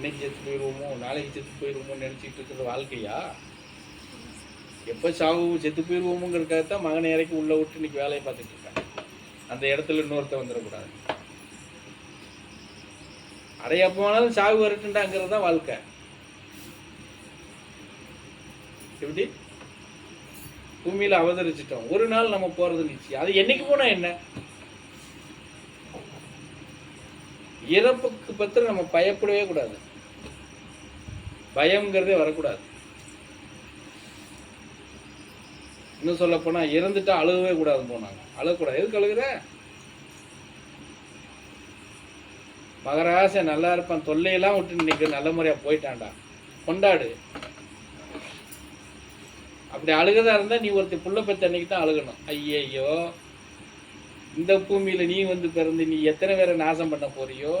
இன்னைக்கு செத்து போயிடுவோமோ நாளைக்கு செத்து போயிடுவோமோ நினச்சிட்டு இருக்கிற வாழ்க்கையா? எப்போ சாவு செத்து போயிடுவோமோங்கிறதுக்காக தான் மகனை இறக்கி உள்ளே விட்டு இன்னைக்கு வேலையை பார்த்துட்டு இருக்காங்க. அந்த இடத்துல இன்னொருத்த வந்துடக்கூடாது. அடைய போனாலும் சாவு வரட்டுண்டாங்கிறது தான் வாழ்க்கை. எப்படி? பூமியில அவதரிச்சிட்டோம். ஒரு நாள் நம்ம போகிறது நிச்சயம் அது என்னைக்கு போனால் என்ன? இறப்புக்கு பத்திரம் நம்ம பயப்படவே கூடாது. பயம்ங்கிறதே வரக்கூடாது. இன்னும் சொல்ல போனா இறந்துட்டா அழுகவே கூடாது போனாங்க. அழகக்கூடாது. எதுக்கு அழுகுற? மகராச நல்லா இருப்பான். தொல்லையெல்லாம் விட்டு இன்னைக்கு நல்ல முறையா போயிட்டான்டா. கொண்டாடு. அப்படி அழுகதா இருந்தா நீ ஒருத்தர் புள்ள பெற்ற அன்னைக்கு தான் அழுகணும். ஐயையோ. இந்த பூமியில நீ வந்து பிறந்து நீ எத்தனை பேரை நாசம் பண்ண போறியோ?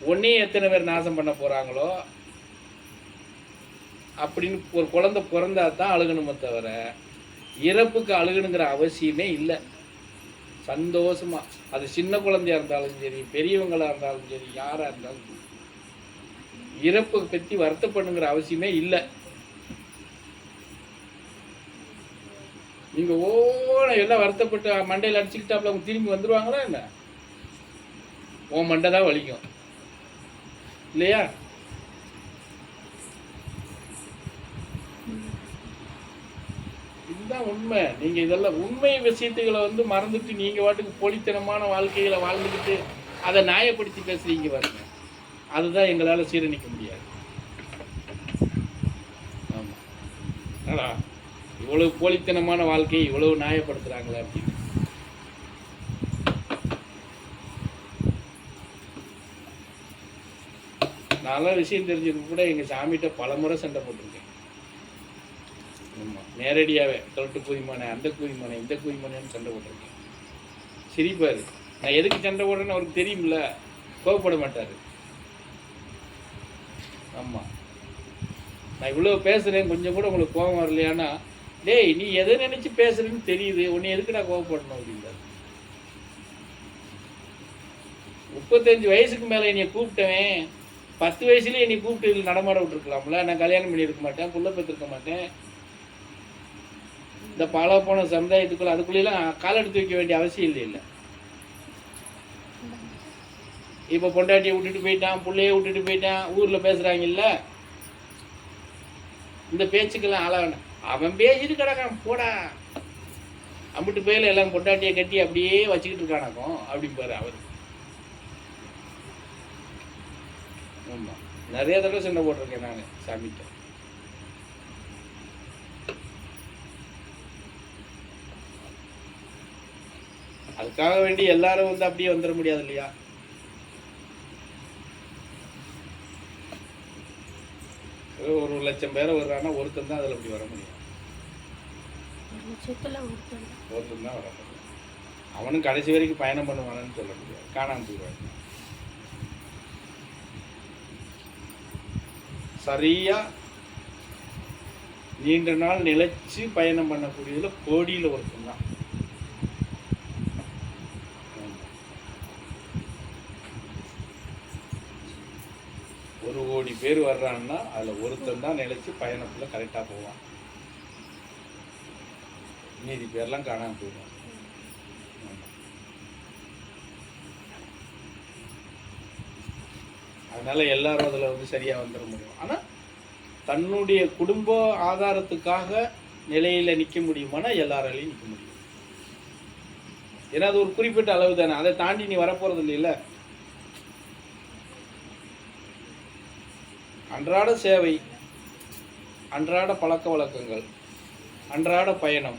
உன்னையும் எத்தனை பேர் நாசம் பண்ண போறாங்களோ? அப்படின்னு ஒரு குழந்தை பிறந்தா தான் அழுகணுமே தவிர இறப்புக்கு அழுகணுங்கிற அவசியமே இல்லை. சந்தோஷமாக அது சின்ன குழந்தையா இருந்தாலும் சரி பெரியவங்களாக இருந்தாலும் சரி யாராக இருந்தாலும் சரி. இறப்பை பற்றி வருத்தப்படுங்கிற அவசியமே இல்லை. நீங்கள் ஓன எல்லாம் வருத்தப்பட்டு மண்டையில் அடிச்சுக்கிட்டாப்புல அவங்க திரும்பி வந்துடுவாங்களா என்ன? உன் மண்டை தான் வலிக்கும். இல்லையா? இதுதான் உண்மை. நீங்கள் இதெல்லாம் உண்மை விஷயத்துகளை வந்து மறந்துட்டு நீங்கள் வாட்டுக்கு போலித்தனமான வாழ்க்கைகளை வாழ்ந்துக்கிட்டு அதை நியாயப்படுத்தி பேசுறீங்க பாருங்க. அதுதான் எங்களால் சீரணிக்க முடியாது. ஆமாம் என்னடா இவ்வளவு போலித்தனமான வாழ்க்கையை இவ்வளவு நியாயப்படுத்துகிறாங்களே அப்படின்னு. நல்லா விஷயம் தெரிஞ்சது கூட எங்கள் சாமிகிட்ட பலமுறை சண்டை போட்டிருக்கேன். நேரடியாகவே நேரடியாவே தொட்டு அந்த குதிமானே இந்த குதிமானேன்னு சண்டை போட்டிருக்கேன். சிரிப்பார். நான் எதுக்கு சண்டை போடுறேன்னு அவருக்கு தெரியும்ல. கோவப்பட மாட்டார். ஆமாம் நான் இவ்வளோ பேசுகிறேன் கொஞ்சம் கூட உங்களுக்கு கோபம் வரலையானா டேய் நீ எதை நினச்சி பேசுகிறேன்னு தெரியுது. உன்னை எதுக்கு நான் கோவப்படணும்? அப்படின்றாரு. முப்பத்தஞ்சு வயசுக்கு மேலே என்னை கூப்பிட்டவன் பத்து வயசுலேயே என்னை கூப்பிட்டு நடமாட விட்டுருக்கலாம்ல. நான் கல்யாணம் பண்ணியிருக்க மாட்டேன் புள்ள பெற்றிருக்க மாட்டேன். இந்த பல போன சமுதாயத்துக்குள்ள அதுக்குள்ளெல்லாம் கால் எடுத்து வைக்க வேண்டிய அவசியம் இல்லை இல்லை. இப்போ பொண்டாட்டியை விட்டுட்டு போயிட்டான் பிள்ளைய விட்டுட்டு போயிட்டான் ஊரில் பேசுகிறாங்கல்ல இந்த பேச்சுக்கெல்லாம் ஆளாகணும். அவன் பேசிட்டு கிடக்கான் போடா. அம்பிட்டு போயில எல்லாம் பொண்டாட்டியை கட்டி அப்படியே வச்சுக்கிட்டு இருக்கானாக்கும் அப்படிம்பாரு அவர். ஆமாம் நிறைய தடவை சண்டை போட்டிருக்கேன் நான் சாமிகிட்ட அதுக்காக வேண்டி எல்லாரும் வந்து அப்படியே வந்துட முடியாது இல்லையா? ஒரு லட்சம் பேரை வர்றான்னா ஒருத்தன் தான் அதில் அப்படி வர முடியும். ஒருத்தன் தான். வர முடியும். அவனும் கடைசி வரைக்கும் பயணம் பண்ணுவானு சொல்ல முடியாது. காணாம போயிடுவான். சரியா நீண்ட நாள் நிலைச்சு பயணம் பண்ணக்கூடியதுல கோடியில ஒருத்தன் தான் ஒரு கோடி பேர் வர்றான்னா அதில் ஒருத்தன் தான் நிலைச்சு பயணத்தில் கரெக்டாக போவான். மீதி பேர்லாம் காணாமல் போயிடும் அதனால் எல்லாரும் அதில் வந்து சரியாக வந்துட முடியும். ஆனால் தன்னுடைய குடும்ப ஆதாரத்துக்காக நிலையில் நிற்க முடியுமானா எல்லாராலையும் நிற்க முடியும். ஏன்னா அது ஒரு குறிப்பிட்ட அளவு தானே. அதை தாண்டி நீ வரப்போகிறது இல்லைல்ல. அன்றாட சேவை அன்றாட பழக்க வழக்கங்கள் அன்றாட பயணம்.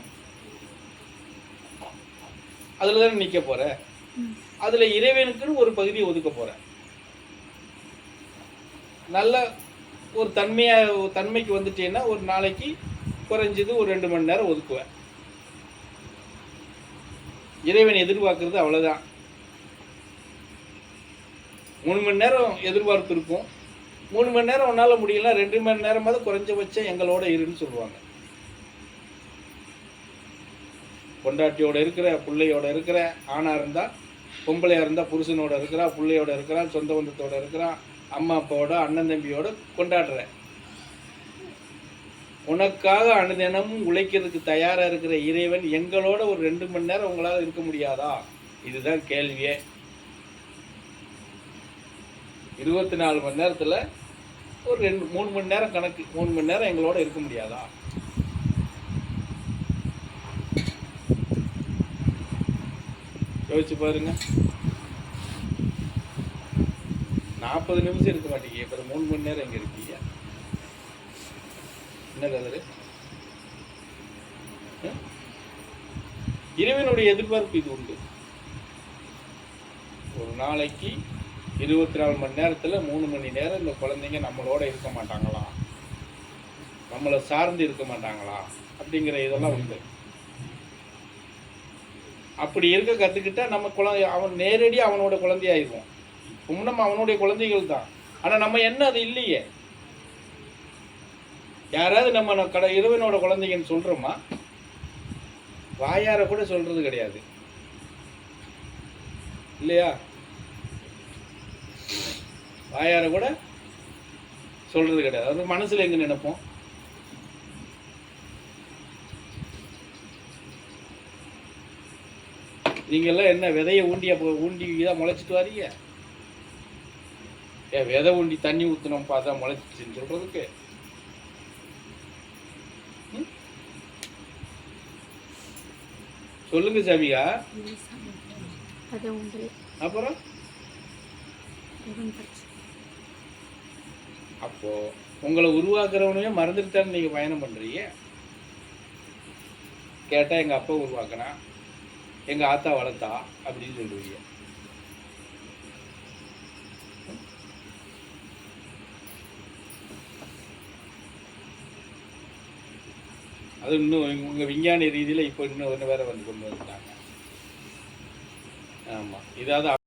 அதில் தானே நிற்க போகிற அதில் இறைவனுக்குன்னு ஒரு பகுதியை ஒதுக்க போகிறேன் நல்ல ஒரு தன்மையாக தன்மைக்கு வந்துட்டேன்னா ஒரு நாளைக்கு குறைஞ்சது ஒரு ரெண்டு மணி நேரம் ஒதுக்குவேன். இறைவன் எதிர்பார்க்கறது அவ்வளோதான் மூணு மணி நேரம் எதிர்பார்ப்பு இருக்கும். மூணு மணி நேரம் உன்னால முடியல ரெண்டு மணி நேரமாவது குறைஞ்சபட்சம் எங்களோட இருன்னு சொல்லுவாங்க. பொண்டாட்டியோட இருக்கிற பிள்ளையோட இருக்கிற ஆணாக இருந்தால் பொம்பளையாக இருந்தால் புருஷனோட இருக்கிறா பிள்ளையோட இருக்கிறான் சொந்த பந்தத்தோட இருக்கிறான் அம்மா அப்பாவோட அண்ணன் தம்பியோட கொண்டாடுற. உனக்காக அனுதினமும் உழைக்கிறதுக்கு தயாராக இருக்கிற இறைவன் எங்களோட ஒரு ரெண்டு மணி நேரம் உங்களால் இருக்க முடியாதா? இதுதான் கேள்வியே. இருபத்தி நாலு மணி நேரத்தில் ஒரு ரெண்டு மூணு மணி நேரம் கணக்கு. மூணு மணி நேரம் எங்களோட இருக்க முடியாதா? யோசிச்சு பாருங்க. நாற்பது நிமிஷம் இருக்க மாட்டீங்க இப்போ மூணு மணி நேரம் இங்கே இருக்கீங்க. என்ன கதரு? இறைவனுடைய எதிர்பார்ப்பு இது உண்டு. ஒரு நாளைக்கு இருபத்தி நாலு மணி நேரத்தில் மூணு மணி நேரம் இந்த குழந்தைங்க நம்மளோட இருக்க மாட்டாங்களா? நம்மளை சார்ந்து இருக்க மாட்டாங்களா? அப்படிங்கிற இதெல்லாம் உண்டு அப்படி இருக்க கற்றுக்கிட்டா நம்ம குழந்தை அவன் நேரடி அவனோட குழந்தையாயிருவோம் இப்போ நம்ம அவனுடைய குழந்தைகள் தான். ஆனால் நம்ம என்ன அது இல்லையே. யாராவது நம்ம கட இறைவனோட குழந்தைங்கன்னு சொல்கிறோமா வாயார கூட சொல்கிறது கிடையாது. இல்லையா? வாயார கூட சொல்றது கிடையாது. அது மனசுல எங்க நினைப்போம்? நீங்க எல்லாம் என்ன விதைய ஊண்டி அப்போ ஊண்டி தான் முளைச்சிட்டு வரீங்க? ஏ விதை ஊண்டி தண்ணி ஊத்துனோம் பார்த்தா முளைச்சிச்சுன்னு சொல்றதுக்கு. ம்? சொல்லுங்க உண்டு அப்புறம்? அப்போது அப்போ உங்களை உருவாக்குறவனையே மறந்துட்டு தானே நீங்க பயணம் பண்றீங்க? கேட்டா எங்க அப்பா உருவாக்கினா எங்க ஆத்தா வளர்த்தா அப்படின்னு சொல்லுவீங்க. அது இன்னும் உங்க விஞ்ஞான ரீதியில இப்போ இன்னும் ஒன்று வேற வந்து கொண்டு வந்துட்டாங்க. ஆமா இதாவது